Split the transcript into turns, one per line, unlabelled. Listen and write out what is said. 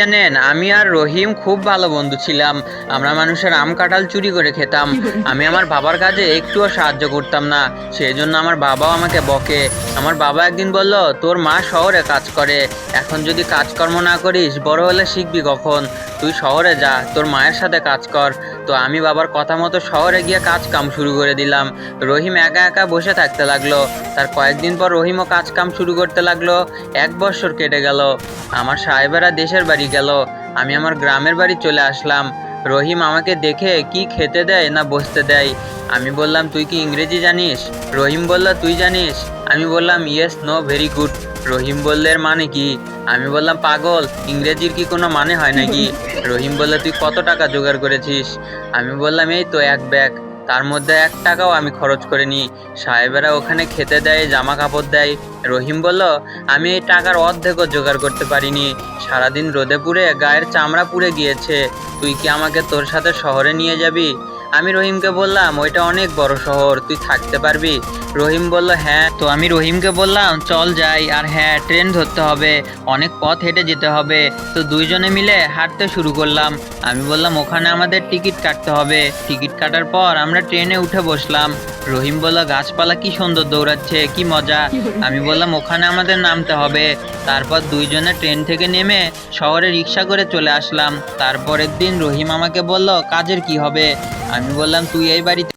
জানেন, আমি আর রহিম খুব ভালো বন্ধু ছিলাম। আমরা মানুষের আম কাঁঠাল চুরি করে খেতাম। আমি আমার বাবার কাজে একটুও সাহায্য করতাম না। সেই জন্য আমার বাবাও আমাকে বকে। আমার বাবা একদিন বলল, তোর মা শহরে কাজ করে। এখন যদি কাজকর্ম না করিস, বড় হলে শিখবি কখন? তুই শহরে যা, তোর মায়ের সাথে কাজ কর। তো আমি বাবার কথা মতো শহরে গিয়ে কাজ কাম শুরু করে দিলাম। রহিম একা একা বসে থাকতে লাগল। তার কয়েকদিন পর রহিমও কাজ কাম শুরু করতে লাগল। এক বছর কেটে গেল। আমার সাহেবেরা দেশের বাড়ি গেল। আমি আমার গ্রামের বাড়ি চলে আসলাম। রহিম আমাকে দেখে কি খেতে দেয় না বসতে দেয়। আমি বললাম, তুই কি ইংরেজি জানিস? রহিম বলল, তুই জানিস। আমি বললাম, yes, no, very good. Rahim বললে, এর মানে কি? আমি বললাম, পাগল, ইংরেজির কি কোনো মানে হয় নাকি? রহিম বলল, তুই কত টাকা জোগাড় করেছিস? আমি বললাম, এই তো এক ব্যাগ। তার মধ্যে এক টাকাও আমি খরচ করিনি। সাহেবেরা ওখানে খেতে দেয় জামা কাপড় দেয়। রহিম বলল, আমি এই টাকার অর্ধেকও জোগাড় করতে পারিনি। সারাদিন রোদে পুড়ে গায়ের চামড়া পুড়ে গিয়েছে। তুই কি আমাকে তোর সাথে শহরে নিয়ে যাবি? আমি রহিমকে বললাম, ওইটা অনেক বড় শহর, তুই থাকতে পারবি? রহিম বলল হ্যাঁ তো আমি রহিমকে বললাম, চল যাই। আর হ্যাঁ ট্রেন ধরতে হবে। অনেক পথ হেঁটে যেতে হবে। তো দুইজনে মিলে হাঁটতে শুরু করলাম। আমি বললাম, ওখানে আমাদের টিকিট কাটতে হবে। টিকিট কাটার পর আমরা ট্রেনে উঠে বসলাম। রহিম বলল, গাছপালা কি সুন্দর দৌড়াচ্ছে, কি মজা। আমি বললাম, ওখানে আমাদের নামতে হবে। তারপর দুইজনে ট্রেন থেকে নেমে শহরে রিক্সা করে চলে আসলাম। তারপরের দিন রহিম আমাকে বলল, কাজের কি হবে? আমি বললাম, তুই এই বাড়িতে